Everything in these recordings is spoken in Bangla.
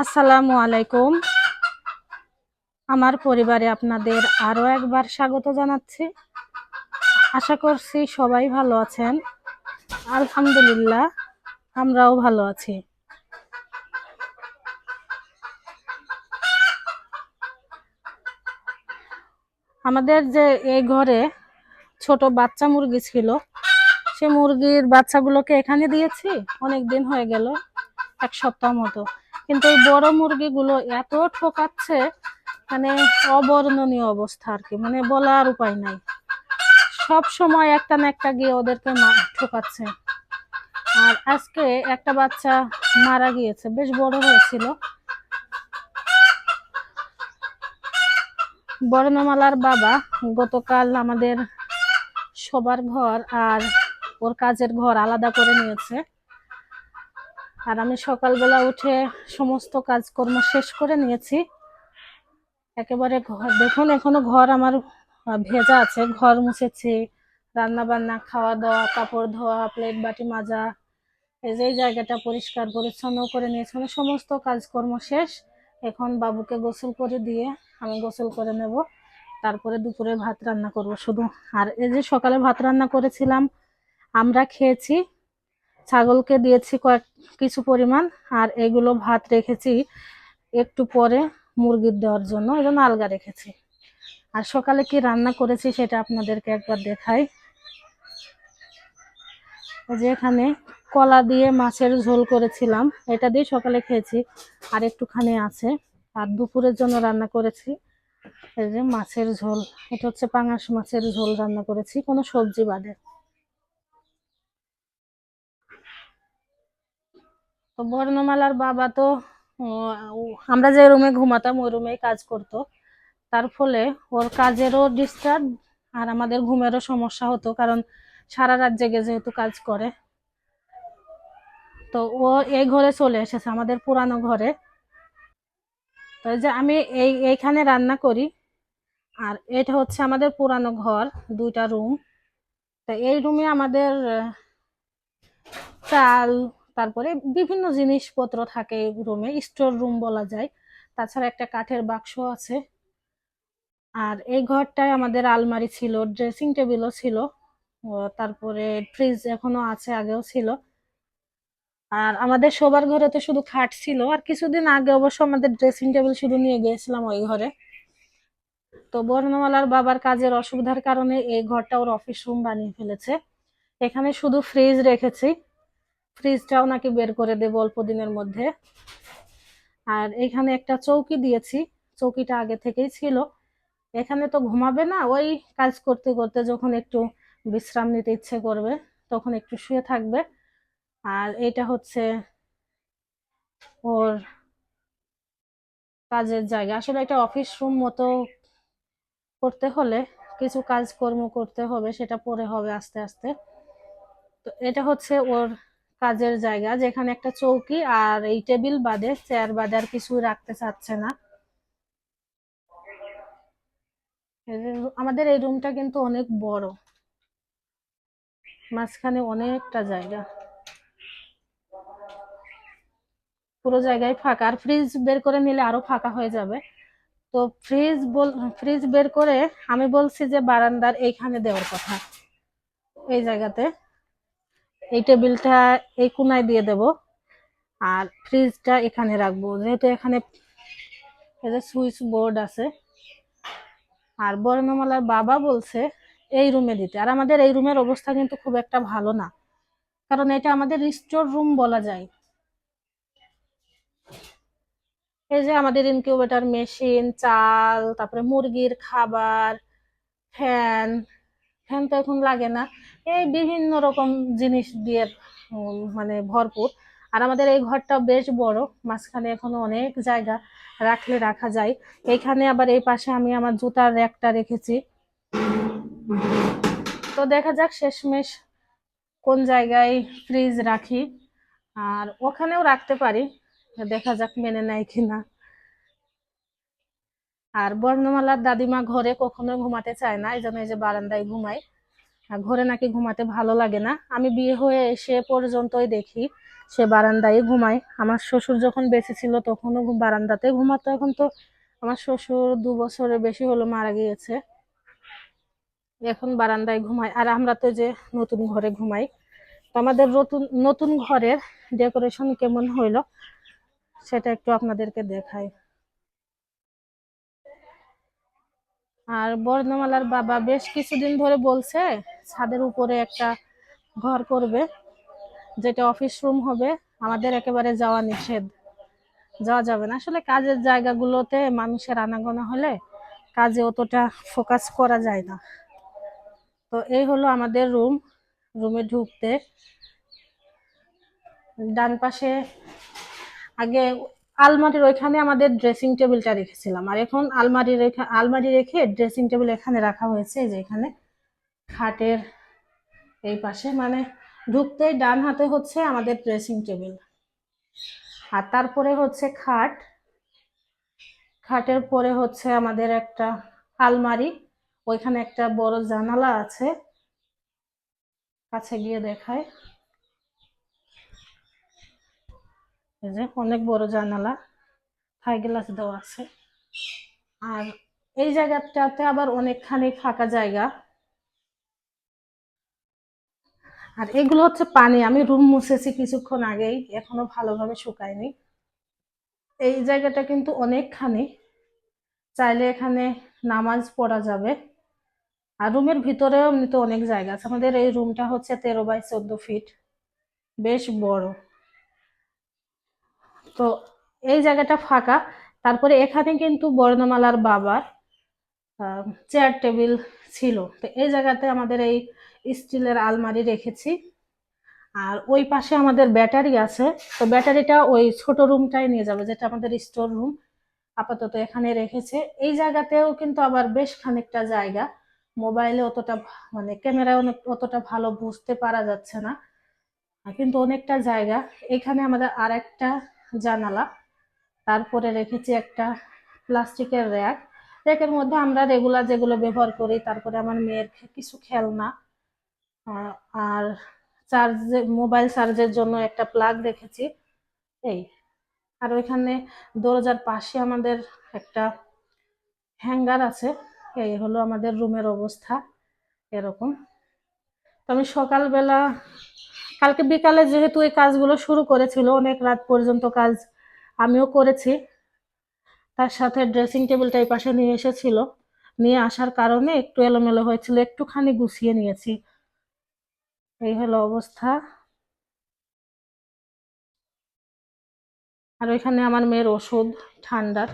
আসসালামু আলাইকুম। আমার পরিবারে আপনাদের আরও একবার স্বাগত জানাচ্ছি। আশা করছি সবাই ভালো আছেন। আলহামদুলিল্লাহ, আমরাও ভালো আছি। আমাদের যে এই ঘরে ছোট বাচ্চা মুরগি ছিল, সে মুরগির বাচ্চাগুলোকে এখানে দিয়েছি। অনেক দিন হয়ে গেল, এক সপ্তাহ মতো। কিন্তু এই বড় মুরগিগুলো এত ঠকাচ্ছে মানে অবর্ণনীয় অবস্থা আর কি মানে বলার উপায় নাই। সব সময় একটা না একটা গিয়ে ওদেরকে ঠকাচ্ছে। আর আজকে একটা বাচ্চা মারা গিয়েছে, বেশ বড় হয়েছিল। বর্ণমালার বাবা গতকাল আমাদের সবার ঘর আর ওর কাজের ঘর আলাদা করে নিয়েছে। আর আমি সকালবেলা উঠে সমস্ত কাজকর্ম শেষ করে নিয়েছি। একেবারে ঘর, দেখুন এখনও ঘর আমার ভেজা আছে। ঘর মুছেছি রান্না বান্না খাওয়া দাওয়া কাপড় ধোয়া প্লেট বাটি মাজা, এই যে জায়গাটা পরিষ্কার, পরিচ্ছন্ন করে নিয়েছি। মানে সমস্ত কাজকর্ম শেষ। এখন বাবুকে গোসল করে দিয়ে আমি গোসল করে নেব। তারপরে দুপুরে ভাত রান্না করব শুধু। আর এই যে সকালে ভাত রান্না করেছিলাম, আমরা খেয়েছি। ছাগলকে দিয়েছি কয়েক কিছু পরিমাণ, আর এগুলো ভাত রেখেছি একটু পরে মুরগির দেওয়ার জন্য, এই জন্য আলগা রেখেছি। আর সকালে কি রান্না করেছি সেটা আপনাদেরকে একবার দেখাই। যে এখানে কলা দিয়ে মাছের ঝোল করেছিলাম, এটা দিয়ে সকালে খেয়েছি, আর একটুখানি আছে। আর দুপুরের জন্য রান্না করেছি, এই যে মাছের ঝোল, এটা হচ্ছে পাঙাশ মাছের ঝোল রান্না করেছি, কোনো সবজি বাদে। তো বর্ণমালার বাবা তো আমরা যে রুমে ঘুমাতাম, ওই রুমেই কাজ করতো। তার ফলে ওর কাজেরও ডিস্টার্ব আর আমাদের ঘুমেরও সমস্যা হতো, কারণ সারা রাত জেগে যেহেতু কাজ করে। তো ও এই ঘরে চলে এসেছে, আমাদের পুরানো ঘরে। তো যে আমি এই, এইখানে রান্না করি, আর এটা হচ্ছে আমাদের পুরানো ঘর, দুইটা রুম। তো এই রুমে আমাদের চাল তারপরে বিভিন্ন জিনিসপত্র থাকে রুমে স্টোর রুম বলা যায়। তাছাড়া একটা কাঠের বাক্স আছে। আর এই ঘরটায় আমাদের আলমারি ছিল ড্রেসিং টেবিলও ছিল। তারপরে ফ্রিজ এখনও আছে, আগেও ছিল। আর আমাদের শোবার ঘরে তো শুধু খাট ছিল। আর কিছুদিন আগে অবশ্য আমাদের ড্রেসিং টেবিল শুধু নিয়ে গিয়েছিলাম ওই ঘরে। তো বর্ণমালার বাবার কাজের অসুবিধার কারণে এই ঘরটা ওর অফিস রুম বানিয়ে ফেলেছে। এখানে শুধু ফ্রিজ রেখেছি। ফ্রিজটাও নাকি বের করে দেবো অল্প দিনের মধ্যে। আর এখানে একটা চৌকি দিয়েছি, চৌকিটা আগে থেকেই ছিল। এখানে তো ঘুমাবে না, ওই কাজ করতে করতে যখন একটু বিশ্রাম নিতে ইচ্ছে করবে, তখন একটু শুয়ে থাকবে। আর এটা হচ্ছে ওর কাজের জায়গা। আসলে এটা অফিস রুম মতো করতে হলে কিছু কাজকর্ম করতে হবে, সেটা পরে হবে আস্তে আস্তে। তো এটা হচ্ছে ওর কাজের জায়গা, যেখানে একটা চৌকি আর এই টেবিল বাদে চেয়ার বাদে আর কিছু রাখতে চাচ্ছে না। আমাদের এই রুমটা কিন্তু অনেক বড়। মাঝখানে অনেকটা জায়গা। পুরো জায়গায় ফাঁকা। আর ফ্রিজ বের করে নিলে আরও ফাঁকা হয়ে যাবে। তো ফ্রিজ বল, ফ্রিজ বের করে আমি বলছি যে বারান্দার এইখানে দেওয়ার কথা। এই জায়গাতে। এই টেবিলটা এই কোনায় দিয়ে দেব। আর ফ্রিজটা এখানে রাখব। যেহেতু এখানে সুইচ বোর্ড আছে। আর বর্ণমালার বাবা বলছে, এই রুমে দিতে। আর আমাদের এই রুমের অবস্থা কিন্তু খুব একটা ভালো না। কারণ এটা আমাদের স্টোর রুম বলা যায়। এই যে আমাদের ইনকিউবেটর, মেশিন, চাল, তারপরে মুরগির খাবার, ফ্যান। ফ্যান তো এখন লাগে না। এই বিভিন্ন রকম জিনিস দিয়ে মানে ভরপুর। আর আমাদের এই ঘরটা বেশ বড়, মাঝখানে এখনও অনেক জায়গা রাখলে রাখা যায়। এখানে আবার এই পাশে আমি আমার জুতার র্যাকটা রেখেছি। তো দেখা যাক শেষমেশ কোন জায়গায় ফ্রিজ রাখি। আর ওখানেও রাখতে পারি, দেখা যাক মেনে নেয় কিনা। আর বর্ণমালার দাদিমা ঘরে কখনো ঘুমাতে চায় না, এই জন্য এই যে বারান্দায় ঘুমায়। ঘরে নাকি ঘুমাতে ভালো লাগে না। আমি বিয়ে হয়ে এসে পর্যন্তই দেখি সে বারান্দায় ঘুমায়। আমার শ্বশুর যখন বেঁচে ছিল তখনও বারান্দাতে ঘুমাতো। এখন তো আমার শ্বশুর দু বছরের বেশি হলো মারা গিয়েছে। এখন বারান্দায় ঘুমায়। আর আমরা তো যে নতুন ঘরে ঘুমাই। তো আমাদের নতুন নতুন ঘরের ডেকোরেশন কেমন হইল সেটা একটু আপনাদেরকে দেখাই। আর বর্ণমালার বাবা বেশ কিছুদিন ধরে বলছে ছাদের উপরে একটা ঘর করবে, যেটা অফিস রুম হবে। আমাদের একেবারে যাওয়া নিষেধ। যাওয়া যাবে না। আসলে কাজের জায়গাগুলোতে মানুষের আনাগোনা হলে কাজে অতটা ফোকাস করা যায় না। তো এই হলো আমাদের রুম রুমে ঢুকতে ডান পাশে আগে আলমারির ওইখানে আমাদের ড্রেসিং টেবিলটা রেখেছিলাম। আর এখন আলমারি রেখে আলমারি রেখে ড্রেসিং টেবিল এখানে রাখা হয়েছে, এই যে এখানে। খাটের এই পাশে মানে ঢুকতেই ডান হাতে হচ্ছে আমাদের ড্রেসিং টেবিল আর তারপরে হচ্ছে খাট। খাটের পরে হচ্ছে আমাদের একটা আলমারি। ওইখানে একটা বড় জানালা আছে। কাছে গিয়ে দেখায়। এই যে অনেক বড় জানালা। থাই গ্লাস দেওয়া আছে। আর এই জায়গাটাতে আবার অনেকখানি ফাঁকা জায়গা। আর এগুলো হচ্ছে পানি। আমি রুম মুছেছি কিছুক্ষণ আগেই, এখনও ভালোভাবে শুকায়নি। এই জায়গাটা কিন্তু অনেকখানি। চাইলে এখানে নামাজ পড়া যাবে। আর রুমের ভিতরেও এমনিতে অনেক জায়গা আছে। আমাদের এই রুমটা হচ্ছে তেরো বাই চোদ্দ ফিট। বেশ বড়। তো এই জায়গাটা ফাঁকা। তারপরে এখানে কিন্তু বর্ণমালার বাবার চেয়ার টেবিল ছিল। তো এই জায়গাতে আমাদের এই স্টিলের আলমারি রেখেছি। আর ওই পাশে আমাদের ব্যাটারি আছে। তো ব্যাটারিটা ওই ছোট রুমটাই নিয়ে যাবে, যেটা আমাদের স্টোর রুম। আপাতত এখানে রেখেছে। এই জায়গাতেও কিন্তু আবার বেশ খানিকটা জায়গা। মোবাইলে অতটা মানে ক্যামেরায় অনেক অতটা ভালো বুঝতে পারা যাচ্ছে না। কিন্তু অনেকটা জায়গা। এখানে আমাদের আর একটা জানালা। তারপরে রেখেছি একটা প্লাস্টিকের র্যাক। র্যাকের মধ্যে আমরা রেগুলার যেগুলো ব্যবহার করি, তারপরে আমার মেয়ের কিছু খেলনা। আর চার্জে মোবাইল চার্জের জন্য একটা প্লাগ রেখেছি। এই, আর ওইখানে দরজার পাশে আমাদের একটা হ্যাঙ্গার আছে। এই হলো আমাদের রুমের অবস্থা, এরকম। তো আমি সকালবেলা, কালকে বিকালে যেহেতু এই কাজগুলো শুরু করেছিল, অনেক রাত পর্যন্ত কাজ আমিও করেছি। তার সাথে ড্রেসিং টেবিলটা এই পাশে নিয়ে এসেছিল। নিয়ে আসার কারণে একটু এলোমেলো হয়েছিল, একটুখানি গুছিয়ে নিয়েছি। এই হলো অবস্থা। আর ওইখানে আমার মেয়ের ওষুধ, ঠান্ডার।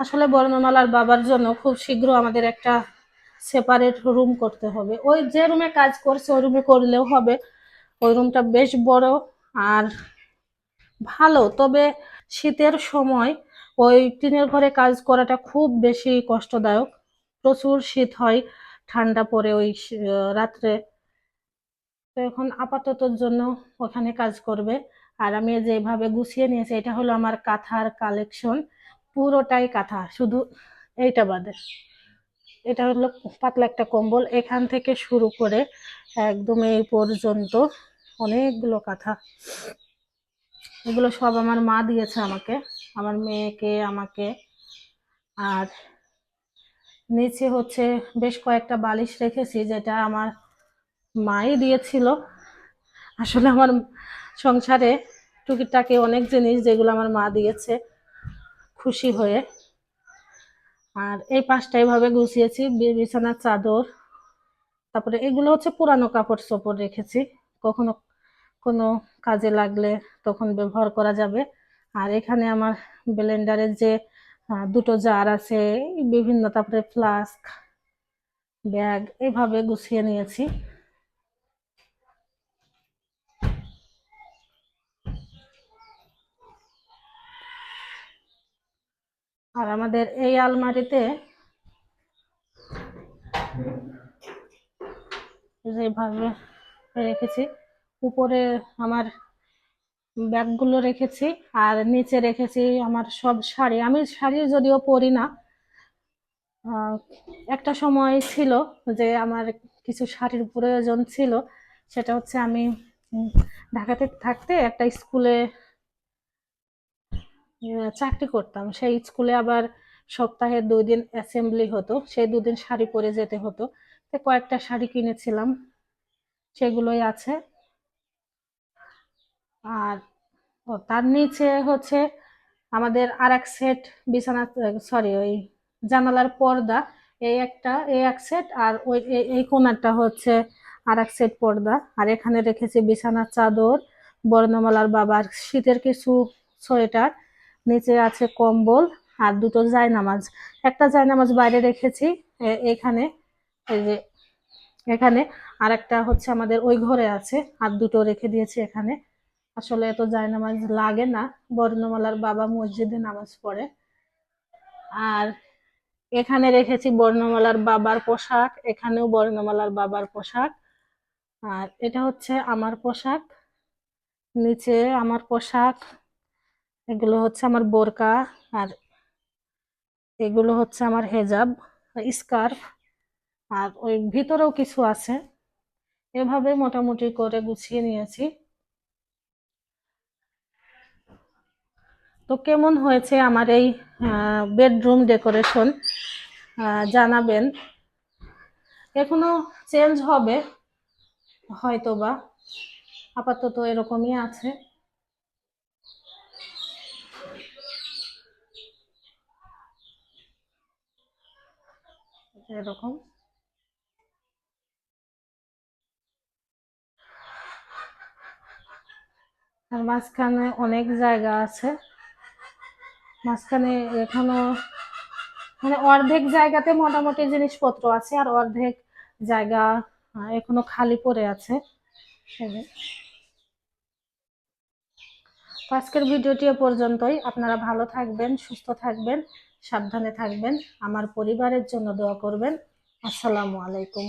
আসলে বর্ণমালার বাবার জন্য খুব শীঘ্র আমাদের একটা সেপারেট রুম করতে হবে। ওই যে রুমে কাজ করছে, ওই রুমে করলেও হবে। ওই রুমটা বেশ বড় আর ভালো। তবে শীতের সময় ওই টিনের ঘরে কাজ করাটা খুব বেশি কষ্টদায়ক। প্রচুর শীত হয়, ঠান্ডা পড়ে ওই রাত্রে। তো এখন আপাততর জন্য ওখানে কাজ করবে। আর আমি যেভাবে গুছিয়ে নিয়েছি, এটা হলো আমার কাঁথার কালেকশন পুরোটাই কাঁথা, শুধু এইটা বাদে। এটা হলো পাতলা একটা কম্বল। এখান থেকে শুরু করে একদম এই পর্যন্ত অনেকগুলো কাঁথা। এগুলো সব আমার মা দিয়েছে আমাকে। আমার মেয়েকে, আমাকে। আর নিচে হচ্ছে বেশ কয়েকটা বালিশ রেখেছি, যেটা আমার মাই দিয়েছিল। আসলে আমার সংসারে টুকিটাকি অনেক জিনিস যেগুলো আমার মা দিয়েছে খুশি হয়ে। আর এই পাশটা এইভাবে গুছিয়েছি বিছানার চাদর। তারপরে এগুলো হচ্ছে পুরানো কাপড় চোপড় রেখেছি। কখনো কোনো কাজে লাগলে তখন ব্যবহার করা যাবে। আর এখানে আমার ব্লেন্ডারের যে দুটো জার আছে, বিভিন্ন, তারপরে ফ্লাস্ক, ব্যাগ, এভাবে গুছিয়ে নিয়েছি। আর আমাদের এই আলমারিতে যেভাবে রেখেছি, উপরে আমার ব্যাগগুলো রেখেছি আর নিচে রেখেছি আমার সব শাড়ি। আমি শাড়ি যদিও পরি না একটা সময় ছিল যে আমার কিছু শাড়ির প্রয়োজন ছিল, সেটা হচ্ছে আমি ঢাকাতে থাকতে একটা স্কুলে চাকরি করতাম। সেই স্কুলে আবার সপ্তাহে দুই দিন অ্যাসেম্বলি হতো, সেই দুদিন শাড়ি পরে যেতে হতো। কয়েকটা শাড়ি কিনেছিলাম, সেগুলোই আছে। আর, ও, তার নিচে হচ্ছে আমাদের আর এক সেট বিছানা সরি ওই জানালার পর্দা। এই একটা, এই এক সেট আর ওই, এই- কোণারটা হচ্ছে আর এক সেট পর্দা। আর এখানে রেখেছি বিছানার চাদর, বর্ণমালার বাবার শীতের কিছু সোয়েটার। নিচে আছে কম্বল আর দুটো জায়নামাজ। একটা জায়নামাজ বাইরে রেখেছি এখানে, এই যে এখানে। আর একটা হচ্ছে আমাদের ওই ঘরে আছে, আর দুটো রেখে দিয়েছি এখানে। আসলে এত জায়নামাজ লাগে না। বর্ণমালার বাবা মসজিদে নামাজ পড়ে। আর এখানে রেখেছি বর্ণমালার বাবার পোশাক, এখানেও বর্ণমালার বাবার পোশাক। আর এটা হচ্ছে আমার পোশাক, নিচে আমার পোশাক, এগুলো হচ্ছে আমার বোরকা, আর এগুলো হচ্ছে আমার হেজাব, স্কার্ফ, আর ওই ভিতরেও কিছু আছে। এভাবে মোটামুটি করে গুছিয়ে নিয়েছি। তো কেমন হয়েছে আমার এই বেডরুম ডেকোরেশন জানাবেন। এখনও চেঞ্জ হবে, হয়তোবা। আপাতত এরকমই আছে। এরকম। আর মাঝখানে অনেক জায়গা আছে। মাঝখানে এখনও মানে অর্ধেক জায়গাতে মোটামুটি জিনিসপত্র আছে আর অর্ধেক জায়গা এখনও খালি পড়ে আছে। আজকের ভিডিওটি এ পর্যন্তই। আপনারা ভালো থাকবেন, সুস্থ থাকবেন, সাবধানে থাকবেন। আমার পরিবারের জন্য দোয়া করবেন। আসসালামু আলাইকুম।